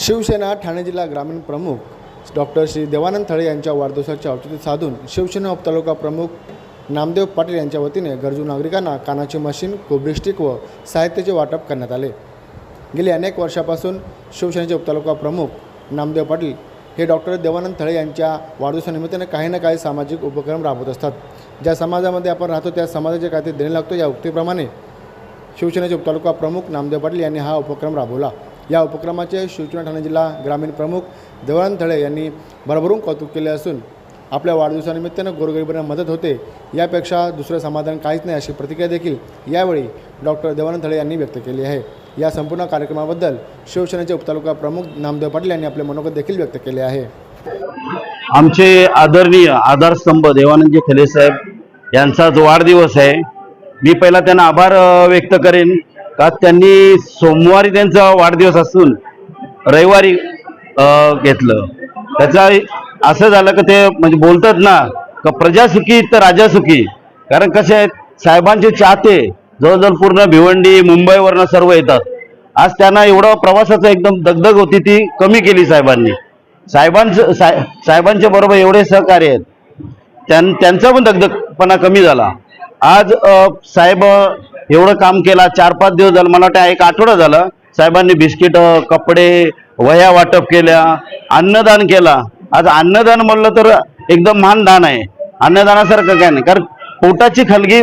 शिवसेना ठाणे जिल्हा ग्रामीण प्रमुख डॉक्टर श्री देवानंद थळे यांच्या वाढदिवसाचे औचित्य साधून शिवसेना उपतालुका प्रमुख नामदेव पाटील यांच्या वतीने गरजू नागरिकांना कानाची मशीन कोबरी स्टिक व साहित्याचे वाटप करण्यात आले. गेली अनेक वर्षापासून शिवसेनेचे उपतालुका प्रमुख नामदेव पाटील हे डॉक्टर देवानंद थळे यांच्या वाढदिवसानिमित्ताने काही ना काही सामाजिक उपक्रम राबवत असतात. ज्या समाजामध्ये आपण राहतो त्या समाजाचे काहीतरी देणे लागतो. या उक्तीप्रमाणे शिवसेनेचे उपतालुका प्रमुख नामदेव पाटील यांनी हा उपक्रम राबवला. या उपक्रमाचे शिवसेना ठाणे जिल्हा ग्रामीण प्रमुख देवानंद थळे यांनी भरभरून कौतुक केले असून आपल्या वाढदिवसानिमित्तानं गोरगरिबांना मदत होते. यापेक्षा दुसरं समाधान काहीच नाही अशी प्रतिक्रिया देखील यावेळी डॉक्टर देवानंद थळे यांनी व्यक्त केली आहे. या संपूर्ण कार्यक्रमाबद्दल शिवसेनेचे उपतालुका प्रमुख नामदेव पाटील यांनी आपले मनोगत देखील व्यक्त केले आहे. आमचे आदरणीय आधारस्तंभ देवानंदजी खले साहेब यांचा जो वाढदिवस आहे. मी पहिला त्यांना आभार व्यक्त करेन. का त्यांनी सोमवारी त्यांचा वाढदिवस असून रविवारी घेतलं. त्याचा असं झालं का ते म्हणजे बोलतात ना का प्रजा सुखी तर राजा सुखी. कारण कसे आहेत साहेबांचे चाहते जवळजवळ पूर्ण भिवंडी मुंबईवरनं सर्व येतात. आज त्यांना एवढा प्रवासाचं एकदम दगदग होती ती कमी केली साहेबांनी. साहेबांचं साहे साहेबांच्या बरोबर एवढे सहकार्य आहेत. त्यां त्यांचा पण दगदगपणा कमी झाला. आज साहेब एवढं काम केला चार पाच दिवस झालं मला वाटतं एक आठवडा झाला साहेबांनी बिस्किट कपडे वह्या वाटप केल्या अन्नदान केला. आज अन्नदान म्हणलं तर एकदम महान दान आहे. अन्नदानासारखं काय नाही कारण पोटाची खलगी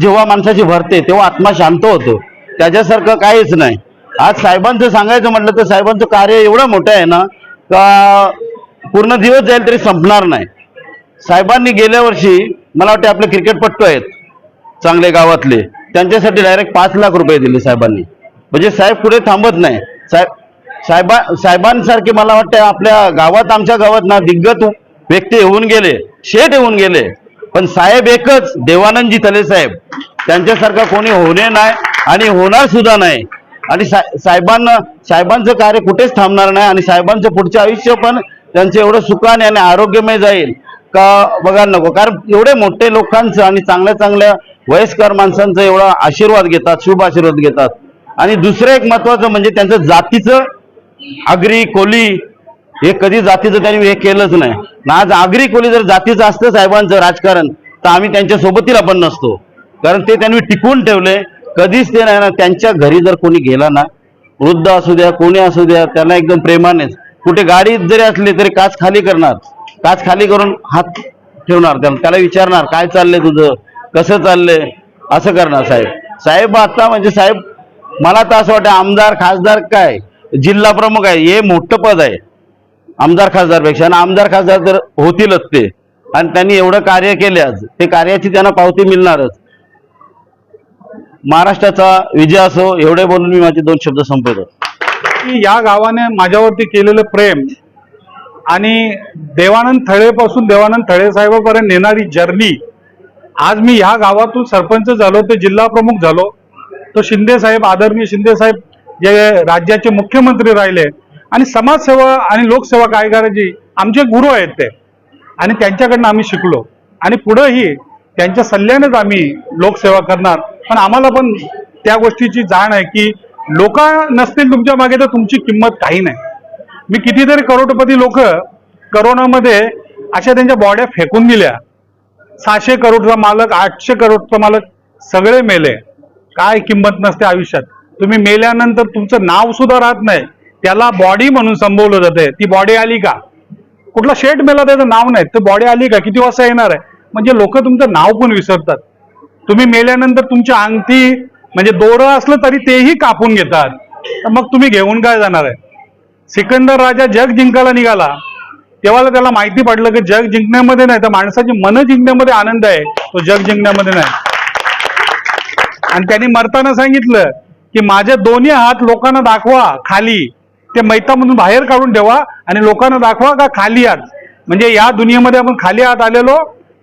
जेव्हा माणसाची भरते तेव्हा आत्मा शांत होतो. त्याच्यासारखं काहीच नाही. आज साहेबांचं सांगायचं म्हटलं तर साहेबांचं कार्य एवढं मोठं आहे ना का पूर्ण दिवस जाईल तरी संपणार नाही. साहेबांनी गेल्या वर्षी मला वाटते आपले क्रिकेटपट्टू आहेत चांगले गावातले. त्यांच्यासाठी डायरेक्ट पाच लाख रुपये दिले साहेबांनी. म्हणजे साहेब पुढे थांबत नाही. साहेब साहेबा साहेबांसारखे मला वाटतं आपल्या गावात आमच्या गावात ना दिग्गत व्यक्ती होऊन गेले शेठ होऊन गेले. पण साहेब एकच देवानंदजी तले साहेब. त्यांच्यासारखा कोणी होणे नाही आणि होणार सुद्धा नाही. आणि साहेबांना साहेबांचं कार्य कुठेच थांबणार नाही आणि साहेबांचं पुढचं आयुष्य पण त्यांचं एवढं सुखाने आणि आरोग्यमय जाईल. का बघायला नको. कारण एवढे मोठे लोकांचं आणि चांगल्या चांगल्या वयस्कर माणसांचं एवढा आशीर्वाद घेतात शुभ आशीर्वाद घेतात. आणि दुसरं एक महत्वाचं म्हणजे त्यांचं जातीचं आगरी कोली हे कधी जातीचं त्यांनी हे केलंच नाही. ना आज आगरी कोली जर जातीचं असतं साहेबांचं राजकारण तर आम्ही त्यांच्या सोबतीला पण नसतो. कारण ते त्यांनी टिकवून ठेवले. कधीच ते नाही ना त्यांच्या घरी जर कोणी गेला ना वृद्ध असू द्या कोणी असू द्या त्यांना एकदम प्रेमानेच. कुठे गाडीत जरी असली तरी काच खाली करणार. काच खाली करून हात ठेवणार त्याला त्याला विचारणार काय चाललंय तुझं? कसं चाललंय? असं करणार साहेब. साहेब आता म्हणजे साहेब मला तर असं वाटतं आमदार खासदार काय? जिल्हा प्रमुख आहे हे मोठं पद आहे. आमदार खासदारपेक्षा. आणि आमदार खासदार तर होतीलच ते. आणि त्यांनी एवढं कार्य केले आज. ते कार्याची त्यांना पावती मिळणारच. महाराष्ट्राचा विजय असो एवढे बोलून मी माझे दोन शब्द संपवतो. की या गावाने माझ्यावरती केलेलं प्रेम आणि देवानंद थळेपासून देवानंद थळे साहेबापर्यंत नेणारी जर्नी आज मी ह्या गावातून सरपंच झालो ते जिल्हा प्रमुख झालो. तो शिंदे साहेब आदरणीय शिंदे साहेब जे राज्याचे मुख्यमंत्री राहिले आणि समाजसेवा आणि लोकसेवा काय करायची आमचे गुरु आहेत ते. आणि त्यांच्याकडनं आम्ही शिकलो. आणि पुढंही त्यांच्या सल्ल्यानेच आम्ही लोकसेवा करणार. पण आम्हाला पण त्या गोष्टीची जाण आहे की लोक नसतील तुमच्या मागे तर तुमची किंमत काही नाही. मी कितीतरी करोडपती लोक करोनामध्ये अशा त्यांच्या बॉड्या फेकून दिल्या. सहाशे करोडचा मालक आठशे करोडचा मालक सगळे मेले. काय किंमत नसते आयुष्यात. तुम्ही मेल्यानंतर तुमचं नाव सुद्धा राहत नाही. त्याला बॉडी म्हणून संबोवलं जाते ती बॉडी आली का? कुठला शेट मेला त्याचं नाव नाही. तर बॉडी आली का? किती वाजता येणार आहे? म्हणजे लोक तुमचं नाव पण विसरतात. तुम्ही मेल्यानंतर तुमची अंगठी म्हणजे दोरं असलं तरी तेही कापून घेतात. मग तुम्ही घेऊन काय जाणार आहे? सिकंदर राजा जग जिंकायला निघाला. तेव्हा त्याला माहिती पडलं की जग जिंकण्यामध्ये नाही तर माणसाची मन जिंकण्यामध्ये आनंद आहे. तो जग जिंकण्यामध्ये नाही. आणि त्यांनी मरताना सांगितलं की माझे दोन्ही हात लोकांना दाखवा खाली. ते मैतामधून बाहेर काढून ठेवा आणि लोकांना दाखवा का खाली हात म्हणजे या दुनियेमध्ये आपण खाली हात आलेलो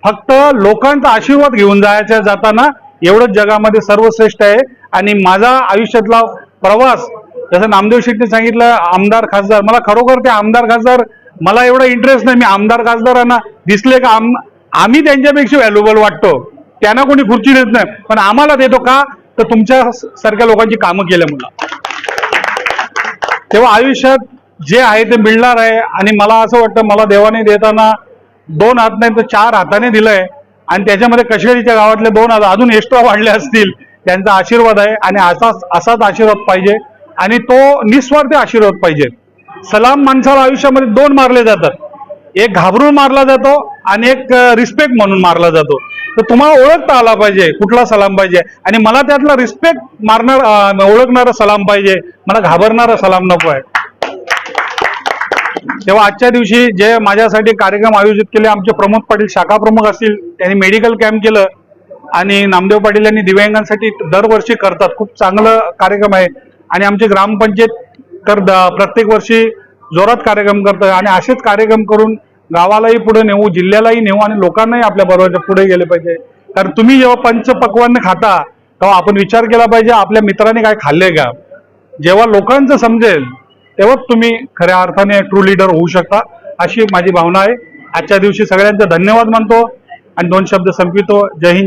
फक्त लोकांचा आशीर्वाद घेऊन जायच्या जाताना एवढंच जगामध्ये सर्वश्रेष्ठ आहे. आणि माझा आयुष्यातला प्रवास जसं नामदेव शेट्टी सांगितलं आमदार खासदार. मला खरोखर ते आमदार खासदार मला एवढा इंटरेस्ट नाही. मी आमदार खासदारांना दिसले का आम आम्ही त्यांच्यापेक्षा व्हॅल्युबल वाटतो. त्यांना कोणी खुर्ची देत नाही. पण आम्हाला देतो का? तर तुमच्या सारख्या लोकांची कामं केल्यामुळं तेव्हा आयुष्यात जे आहे ते मिळणार आहे. आणि मला असं वाटतं मला देवाने देताना दोन हात नाही तर चार हाताने दिलंय. आणि त्याच्यामध्ये कशेरीच्या गावातले दोन हात अजून एक्स्ट्रा वाढले असतील त्यांचा आशीर्वाद आहे. आणि असाच असाच आशीर्वाद पाहिजे. आणि तो निस्वार्थ आशीर्वाद पाहिजे. सलाम माणसाला आयुष्यामध्ये दोन मारले जातात. एक घाबरून मारला जातो आणि एक रिस्पेक्ट म्हणून मारला जातो. तर तुम्हाला ओळखता आला पाहिजे कुठला सलाम पाहिजे. आणि मला त्यातला रिस्पेक्ट मारणार ओळखणारा सलाम पाहिजे. मला घाबरणारा सलाम नको आहे. तेव्हा आजच्या दिवशी जे माझ्यासाठी कार्यक्रम आयोजित केले आमचे प्रमोद पाटील शाखा प्रमुख असतील त्यांनी मेडिकल कॅम्प केलं. आणि नामदेव पाटील यांनी दिव्यांगांसाठी दरवर्षी करतात. खूप चांगलं कार्यक्रम आहे. आणि आमची ग्रामपंचायत तर द- प्रत्येक वर्षी जोरात कार्यक्रम करतोय आणि असेच कार्यक्रम करून गावालाही पुढे नेऊ जिल्ह्यालाही नेऊ आणि लोकांनाही आपल्या बरोबर पुढे गेले पाहिजे. कारण तुम्ही जेव्हा पंचपक्वान खाता तेव्हा आपण विचार केला पाहिजे आपल्या मित्राने काय खाल्ले का? जेव्हा लोकांचं समजेल तेव्हाच तुम्ही खऱ्या अर्थाने ट्रू लीडर होऊ शकता अशी माझी भावना आहे. आजच्या दिवशी सगळ्यांचा धन्यवाद मानतो आणि दोन शब्द संपितो जय हिंद.